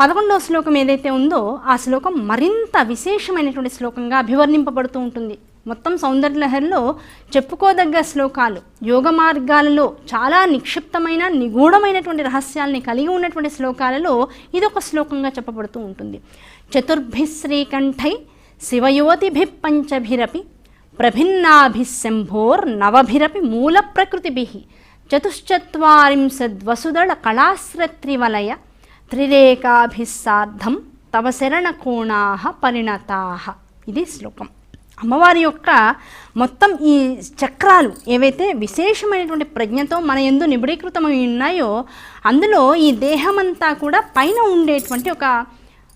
పదకొండవ శ్లోకం ఏదైతే ఉందో ఆ శ్లోకం మరింత విశేషమైనటువంటి శ్లోకంగా అభివర్ణింపబడుతూ ఉంటుంది. మొత్తం సౌందర్యలహరిలో చెప్పుకోదగ్గ శ్లోకాలు యోగ మార్గాలలో చాలా నిక్షిప్తమైన నిగూఢమైనటువంటి రహస్యాల్ని కలిగి ఉన్నటువంటి శ్లోకాలలో ఇదొక శ్లోకంగా చెప్పబడుతూ ఉంటుంది. చతుర్భి శ్రీకంఠై శివయోతిభి పంచభిరపి ప్రభిన్నాభిశంభోర్ నవభిరపి మూల ప్రకృతిభి చతుశ్చత్వారింశద్వసుదళ కళాశ్రత్రివలయ త్రిరేకాభిస్సార్థం తవ శరణకోణా పరిణతా. ఇది శ్లోకం. అమ్మవారి యొక్క మొత్తం ఈ చక్రాలు ఏవైతే విశేషమైనటువంటి ప్రజ్ఞతో మన ఎందు నిబిడీకృతమై ఉన్నాయో అందులో ఈ దేహమంతా కూడా పైన ఉండేటువంటి ఒక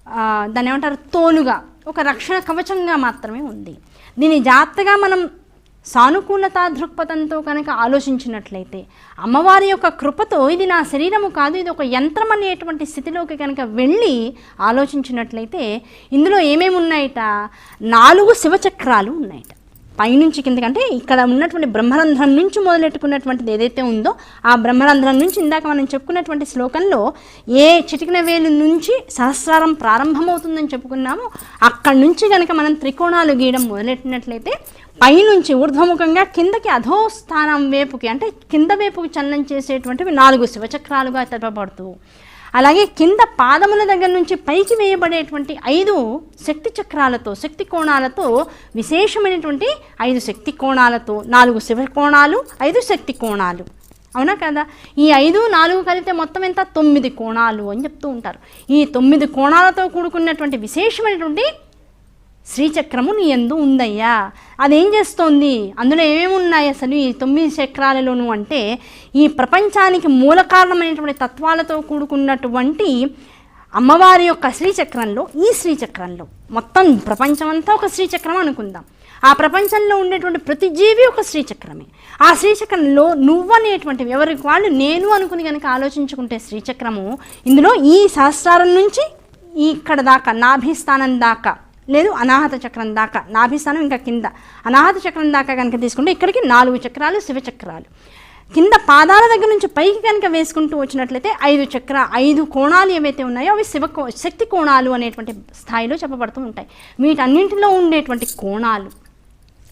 దాని దాన్ని ఏమంటారు తోలుగా ఒక రక్షణ కవచంగా మాత్రమే ఉంది. దీని జాగ్రత్తగా మనం సానుకూలతా దృక్పథంతో కనుక ఆలోచించినట్లయితే అమ్మవారి యొక్క కృపతో ఇది నా శరీరము కాదు ఇది ఒక యంత్రం అనేటువంటి స్థితిలోకి కనుక వెళ్ళి ఆలోచించినట్లయితే ఇందులో ఏమేమి ఉన్నాయట? నాలుగు శివచక్రాలు ఉన్నాయట. పైనుంచి కిందకంటే ఇక్కడ ఉన్నటువంటి బ్రహ్మరంధ్రం నుంచి మొదలెట్టుకున్నటువంటిది ఏదైతే ఉందో ఆ బ్రహ్మరంధ్రం నుంచి ఇందాక మనం చెప్పుకున్నటువంటి శ్లోకంలో ఏ చిటికిన వేలు నుంచి సహస్రారం ప్రారంభమవుతుందని చెప్పుకున్నామో అక్కడి నుంచి కనుక మనం త్రికోణాలు గీయడం మొదలెట్టినట్లయితే పైనుంచి ఊర్ధ్వముఖంగా కిందకి అధోస్థానం వైపుకి అంటే కింద వైపుకి చలనం చేసేటువంటివి నాలుగు శివచక్రాలుగా తెలపబడుతూ అలాగే కింద పాదముల దగ్గర నుంచి పైకి వేయబడేటువంటి ఐదు శక్తి చక్రాలతో శక్తి కోణాలతో విశేషమైనటువంటి ఐదు శక్తి కోణాలతో నాలుగు శివ కోణాలు ఐదు శక్తి కోణాలు. అవునా కదా? ఈ ఐదు నాలుగు కలిపితే మొత్తం ఎంత? తొమ్మిది కోణాలు అని చెప్తూ ఉంటారు. ఈ తొమ్మిది కోణాలతో కూడుకున్నటువంటి విశేషమైనటువంటి శ్రీచక్రము నీ ఎందు ఉందయ్యా. అదేం చేస్తోంది? అందులో ఏమేమి ఉన్నాయి అసలు ఈ తొమ్మిది చక్రాలలోను అంటే ఈ ప్రపంచానికి మూల కారణమైనటువంటి తత్వాలతో కూడుకున్నటువంటి అమ్మవారి యొక్క శ్రీచక్రంలో ఈ శ్రీచక్రంలో. మొత్తం ప్రపంచమంతా ఒక శ్రీచక్రం అనుకుందాం. ఆ ప్రపంచంలో ఉండేటువంటి ప్రతి జీవి ఒక శ్రీచక్రమే. ఆ శ్రీచక్రంలో నువ్వనేటువంటివి ఎవరికి వాళ్ళు నేను అనుకుని కనుక ఆలోచించుకుంటే శ్రీచక్రము ఇందులో ఈ సహస్రారం నుంచి ఇక్కడ దాకా నాభిస్థానం దాకా లేదు అనాహత చక్రం దాకా నాభిస్థానం ఇంకా కింద. అనాహత చక్రం దాకా కనుక తీసుకుంటే ఇక్కడికి నాలుగు చక్రాలు శివచక్రాలు కింద పాదాల దగ్గర నుంచి పైకి కనుక వేసుకుంటూ వచ్చినట్లయితే ఐదు చక్ర ఐదు కోణాలు ఏవైతే ఉన్నాయో అవి శివ శక్తి కోణాలు అనేటువంటి స్థాయిలో చెప్పబడుతూ ఉంటాయి. వీటన్నింటిలో ఉండేటువంటి కోణాలు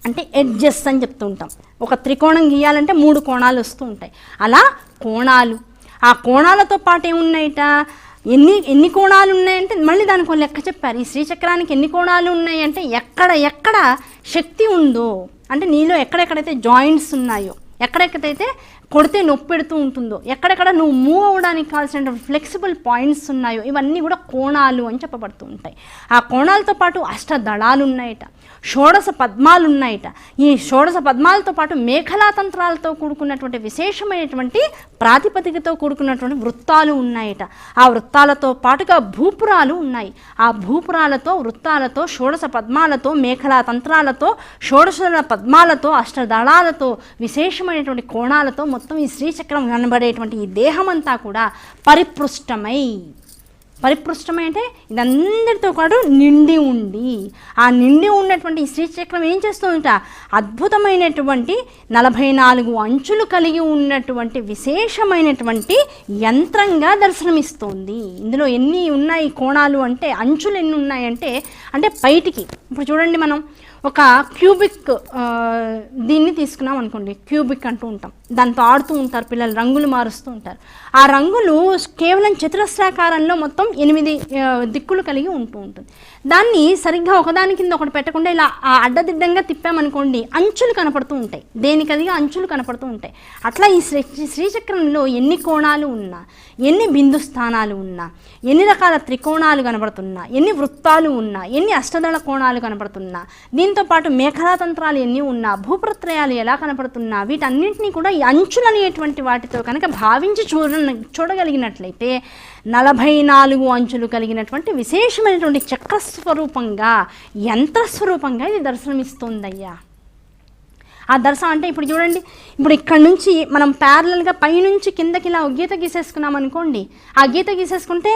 అంటే ఎడ్జెస్ అని చెప్తూ ఉంటాం. ఒక త్రికోణం గీయాలంటే మూడు కోణాలు వస్తూ ఉంటాయి. అలా కోణాలు. ఆ కోణాలతో పాటు ఏమున్నాయిట? ఎన్ని ఎన్ని కోణాలు ఉన్నాయంటే మళ్ళీ దానికి లెక్క చెప్పారు. ఈ శ్రీచక్రానికి ఎన్ని కోణాలు ఉన్నాయంటే ఎక్కడ ఎక్కడ శక్తి ఉందో అంటే నీలో ఎక్కడెక్కడైతే జాయింట్స్ ఉన్నాయో ఎక్కడెక్కడైతే కొడితే నొప్పి పెడుతూ ఉంటుందో ఎక్కడెక్కడ నువ్వు మూవ్ అవడానికి కావాల్సిన ఫ్లెక్సిబుల్ పాయింట్స్ ఉన్నాయో ఇవన్నీ కూడా కోణాలు అని చెప్పబడుతూ ఉంటాయి. ఆ కోణాలతో పాటు అష్టదళాలు ఉన్నాయట షోడశ పద్మాలు ఉన్నాయట ఈ షోడశ పద్మాలతో పాటు మేఖలా తంత్రాలతో కూడుకున్నటువంటి విశేషమైనటువంటి ప్రాతిపదికతో కూడుకున్నటువంటి వృత్తాలు ఉన్నాయట. ఆ వృత్తాలతో పాటుగా భూపురాలు ఉన్నాయి. ఆ భూపురాలతో వృత్తాలతో షోడశ పద్మాలతో మేఖలా తంత్రాలతో షోడశ పద్మాలతో అష్టదళాలతో విశేషమైనటువంటి కోణాలతో మొత్తం ఈ శ్రీచక్రం కనబడేటువంటి ఈ దేహమంతా కూడా పరిపృష్టమై పరిపృష్టమై అంటే ఇదందరితో పాటు నిండి ఉండి ఆ నిండి ఉన్నటువంటి ఈ శ్రీచక్రం ఏం చేస్తుందట? అద్భుతమైనటువంటి నలభై నాలుగు అంచులు కలిగి ఉన్నటువంటి విశేషమైనటువంటి యంత్రంగా దర్శనమిస్తోంది. ఇందులో ఎన్ని ఉన్నాయి కోణాలు అంటే అంచులు ఎన్ని ఉన్నాయంటే అంటే బయటికి ఇప్పుడు చూడండి మనం. ఒక క్యూబిక్ దీన్ని తీసుకున్నాం అనుకోండి. క్యూబిక్ అంటూ ఉంటాం. దాంతో ఆడుతూ ఉంటారు పిల్లలు రంగులు మారుస్తూ ఉంటారు. ఆ రంగులు కేవలం చతురస్రాకారంలో మొత్తం ఎనిమిది దిక్కులు కలిగి ఉంటూ ఉంటుంది. దాన్ని సరిగ్గా ఒకదాని కింద ఒకటి పెట్టకుండా ఇలా ఆ అడ్డదిడ్డంగా తిప్పామనుకోండి అంచులు కనపడుతూ ఉంటాయి. దేనికదిగా అంచులు కనపడుతూ ఉంటాయి. అట్లా ఈ శ్రీ శ్రీచక్రంలో ఎన్ని కోణాలు ఉన్నా ఎన్ని బిందు స్థానాలు ఉన్నా ఎన్ని రకాల త్రికోణాలు కనబడుతున్నా ఎన్ని వృత్తాలు ఉన్నా ఎన్ని అష్టదళ కోణాలు కనపడుతున్నా దీంతో పాటు మేఖలా తంత్రాలు ఎన్ని ఉన్నా భూప్రత్రయాలు ఎలా కనపడుతున్నా వీటన్నింటినీ కూడా ఈ అంచులు అనేటువంటి వాటితో కనుక భావించి చూడ చూడగలిగినట్లయితే నలభై నాలుగు అంచులు కలిగినటువంటి విశేషమైనటువంటి చక్రస్వరూపంగా యంత్రస్వరూపంగా ఇది దర్శనమిస్తుందయ్యా. ఆ దర్శనం అంటే ఇప్పుడు చూడండి ఇప్పుడు ఇక్కడ నుంచి మనం ప్యారలల్గా పైనుంచి కిందకి ఇలా గీత గీసేసుకున్నాం అనుకోండి ఆ గీత గీసేసుకుంటే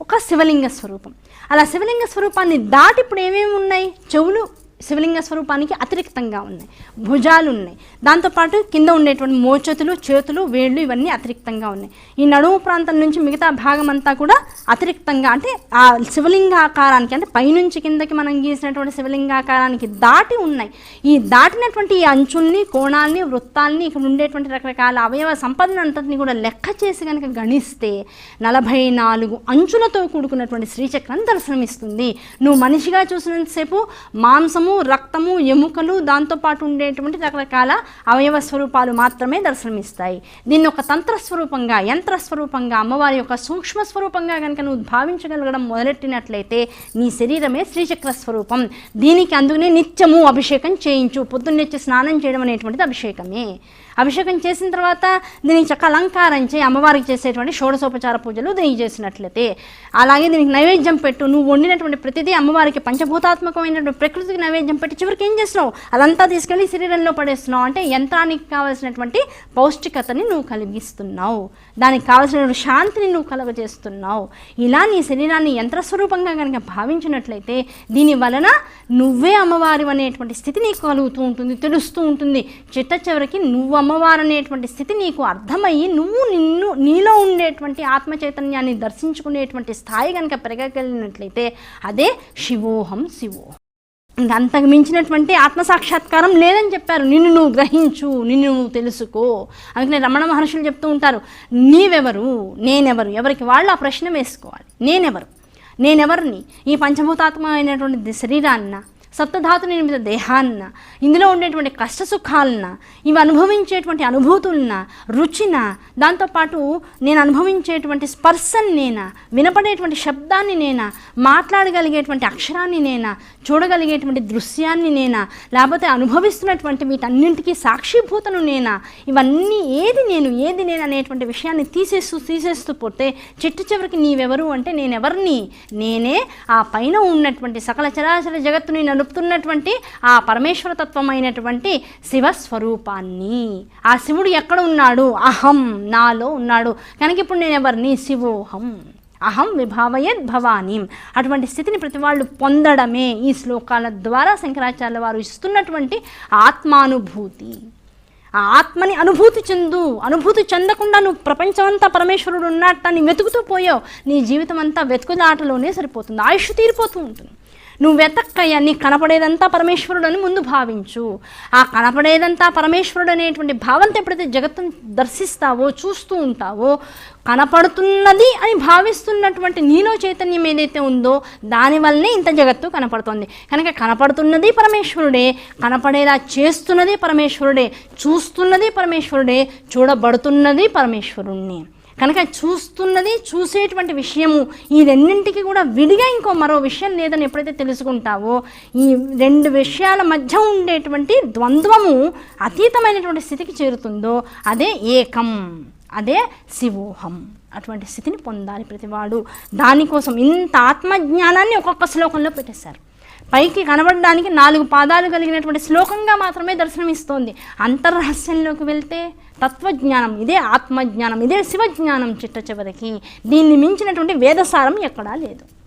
ఒక శివలింగ స్వరూపం. అలా శివలింగ స్వరూపాన్ని దాటి ఇప్పుడు ఏమేమి ఉన్నాయి? చెవులు శివలింగ స్వరూపానికి అతిరిక్తంగా ఉన్నాయి. భుజాలు ఉన్నాయి దాంతోపాటు కింద ఉండేటువంటి మోచేతులు చేతులు వేళ్ళు ఇవన్నీ అతిరిక్తంగా ఉన్నాయి. ఈ నడుము ప్రాంతం నుంచి మిగతా భాగం అంతా కూడా అతిరిక్తంగా అంటే ఆ శివలింగాకారానికి అంటే పైనుంచి కిందకి మనం గీసినటువంటి శివలింగాకారానికి దాటి ఉన్నాయి. ఈ దాటినటువంటి ఈ అంచుల్ని కోణాల్ని వృత్తాల్ని ఇక్కడ ఉండేటువంటి రకరకాల అవయవ సంపదను అంతటిని కూడా లెక్క చేసి కనుక గణిస్తే నలభై నాలుగు అంచులతో కూడుకున్నటువంటి శ్రీచక్రం దర్శనమిస్తుంది. నువ్వు మనిషిగా చూసినంతసేపు మాంసము రక్తము ఎముకలు దాంతోపాటు ఉండేటువంటి రకరకాల అవయవ స్వరూపాలు మాత్రమే దర్శనమిస్తాయి. దీన్ని ఒక తంత్ర స్వరూపంగా యంత్ర స్వరూపంగా అమ్మవారి యొక్క సూక్ష్మ స్వరూపంగా కనుక నువ్వు భావించగలగడం మొదలెట్టినట్లయితే నీ శరీరమే శ్రీచక్ర స్వరూపం. దీనికి అందుకనే నిత్యము అభిషేకం చేయించు పొద్దున్నెచ్చి స్నానం చేయడం అనేటువంటిది అభిషేకమే. అభిషేకం చేసిన తర్వాత దీనికి చక్క అలంకారం చేయి అమ్మవారికి చేసేటువంటి షోడశోపచార పూజలు దీనికి చేసినట్లయితే. అలాగే దీనికి నైవేద్యం పెట్టు నువ్వు వండినటువంటి ప్రతిదీ అమ్మవారికి పంచభూతాత్మకమైనటువంటి ప్రకృతికి నైవేద్యం పెట్టి చివరికి ఏం చేస్తున్నావు? అదంతా తీసుకెళ్ళి శరీరంలో పడేస్తున్నావు. అంటే యంత్రానికి కావాల్సినటువంటి పౌష్టికతని నువ్వు కలిగిస్తున్నావు. దానికి కావాల్సిన శాంతిని నువ్వు కలగజేస్తున్నావు. ఇలా నీ శరీరాన్ని యంత్రస్వరూపంగా కనుక భావించినట్లయితే దీని వలన నువ్వే అమ్మవారి అనేటువంటి స్థితి నీకు కలుగుతూ ఉంటుంది తెలుస్తూ ఉంటుంది. చిట్ట చివరికి నువ్వు అమ్మవారు అనేటువంటి స్థితి నీకు అర్థమయ్యి నువ్వు నిన్ను నీలో ఉండేటువంటి ఆత్మ చైతన్యాన్ని దర్శించుకునేటువంటి స్థాయి కనుక పెరగగలిగినట్లయితే అదే శివోహం శివోహం. అంతకు మించినటువంటి ఆత్మసాక్షాత్కారం లేదని చెప్పారు. నిన్ను నువ్వు గ్రహించు నిన్ను నువ్వు తెలుసుకో. అందుకనే రమణ మహర్షులు చెప్తూ ఉంటారు నీవెవరు? నేనెవరు? ఎవరికి వాళ్ళు ఆ ప్రశ్న వేసుకోవాలి. నేనెవరు? నేనెవరిని? ఈ పంచభూతాత్మకమైనటువంటి శరీరాన్న సప్తధాతు నిర్మిత దేహాన్న ఇందులో ఉండేటువంటి కష్ట సుఖాలన ఇవి అనుభవించేటువంటి అనుభూతులన రుచిన దాంతోపాటు నేను అనుభవించేటువంటి స్పర్శని నేనా వినపడేటువంటి శబ్దాన్ని నేనా మాట్లాడగలిగేటువంటి అక్షరాన్ని నేనా చూడగలిగేటువంటి దృశ్యాన్ని నేనా లేకపోతే అనుభవిస్తున్నటువంటి వీటన్నింటికీ సాక్షిభూతను నేనా ఇవన్నీ ఏది నేను ఏది నేను అనేటువంటి విషయాన్ని తీసేస్తూ తీసేస్తూ పోతే చెట్టు చివరికి నీవెవరు అంటే నేనెవరిని? నేనే ఆ పైన ఉన్నటువంటి సకల చరాచర జగత్తుని నడుపుతున్నటువంటి ఆ పరమేశ్వర తత్వమైనటువంటి శివస్వరూపాన్ని. ఆ శివుడు ఎక్కడ ఉన్నాడు? అహం నాలో ఉన్నాడు. కనుక ఇప్పుడు నేను ఎవరిని? శివోహం. అహం విభావయద్ భవానీం. అటువంటి స్థితిని ప్రతి వాళ్ళు పొందడమే ఈ శ్లోకాల ద్వారా శంకరాచార్య వారు ఇస్తున్నటువంటి ఆత్మానుభూతి. ఆ ఆత్మని అనుభూతి చెందు అనుభూతి చెందకుండా నువ్వు ప్రపంచమంతా పరమేశ్వరుడు ఉన్నట్టని వెతుకుతూ పోయావు నీ జీవితం అంతా వెతుకులాటలోనే సరిపోతుంది ఆయుష్ తీరిపోతూ ఉంటుంది. నువ్వు వెతక్కయ్యా నీకు కనపడేదంతా పరమేశ్వరుడు అని ముందు భావించు. ఆ కనపడేదంతా పరమేశ్వరుడు అనేటువంటి భావంతో ఎప్పుడైతే జగత్తును దర్శిస్తావో చూస్తూ ఉంటావో కనపడుతున్నది అని భావిస్తున్నటువంటి నీలో చైతన్యం ఏదైతే ఉందో దానివల్లనే ఇంత జగత్తు కనపడుతుంది. కనుక కనపడుతున్నది పరమేశ్వరుడే కనపడేలా చేస్తున్నది పరమేశ్వరుడే చూస్తున్నది పరమేశ్వరుడే చూడబడుతున్నది పరమేశ్వరుణ్ణి. కనుక చూస్తున్నది చూసేటువంటి విషయము ఈ రెండింటికి కూడా విడిగా ఇంకో మరో విషయం లేదని ఎప్పుడైతే తెలుసుకుంటావో ఈ రెండు విషయాల మధ్య ఉండేటువంటి ద్వంద్వము అతీతమైనటువంటి స్థితికి చేరుతుందో అదే ఏకం. అదే శివోహం. అటువంటి స్థితిని పొందాలి ప్రతివాడు. దానికోసం ఇంత ఆత్మజ్ఞానాన్ని ఒక్కొక్క శ్లోకంలో పెట్టేశారు. పైకి కనబడడానికి నాలుగు పాదాలు కలిగినటువంటి శ్లోకంగా మాత్రమే దర్శనమిస్తోంది. అంతర్రహస్యంలోకి వెళ్తే తత్వజ్ఞానం ఇదే ఆత్మజ్ఞానం ఇదే శివజ్ఞానం చిట్ట చివరికి. దీన్ని మించినటువంటి వేదసారం ఎక్కడా లేదు.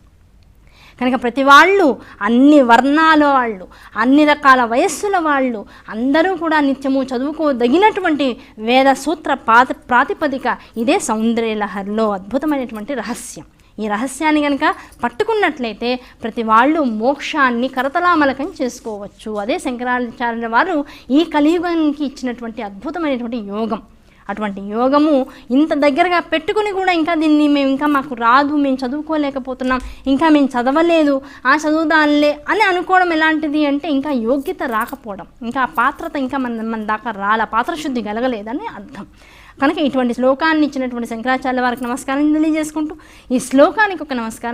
కనుక ప్రతి వాళ్ళు అన్ని వర్ణాల వాళ్ళు అన్ని రకాల వయస్సుల వాళ్ళు అందరూ కూడా నిత్యము చదువుకోదగినటువంటి వేద సూత్ర పాత ప్రాతిపదిక ఇదే సౌందర్యలహరిలో అద్భుతమైనటువంటి రహస్యం. ఈ రహస్యాన్ని కనుక పట్టుకున్నట్లయితే ప్రతి వాళ్ళు మోక్షాన్ని కరతలామలకం చేసుకోవచ్చు. అదే శంకరాచార్యుల వారు ఈ కలియుగానికి ఇచ్చినటువంటి అద్భుతమైనటువంటి యోగం. అటువంటి యోగము ఇంత దగ్గరగా పెట్టుకుని కూడా ఇంకా దీన్ని మేము ఇంకా మాకు రాదు మేము చదువుకోలేకపోతున్నాం ఇంకా మేము చదవలేదు ఆ చదువుదానిలే అని అనుకోవడం ఎలాంటిది అంటే ఇంకా యోగ్యత రాకపోవడం ఇంకా ఆ పాత్రత ఇంకా మన మన దాకా రాల పాత్రశుద్ధి కలగలేదని అర్థం. కనుక ఇటువంటి శ్లోకాన్ని ఇచ్చినటువంటి శంకరాచార్య వారికి నమస్కారం తెలియజేసుకుంటూ ఈ శ్లోకానికి ఒక నమస్కారం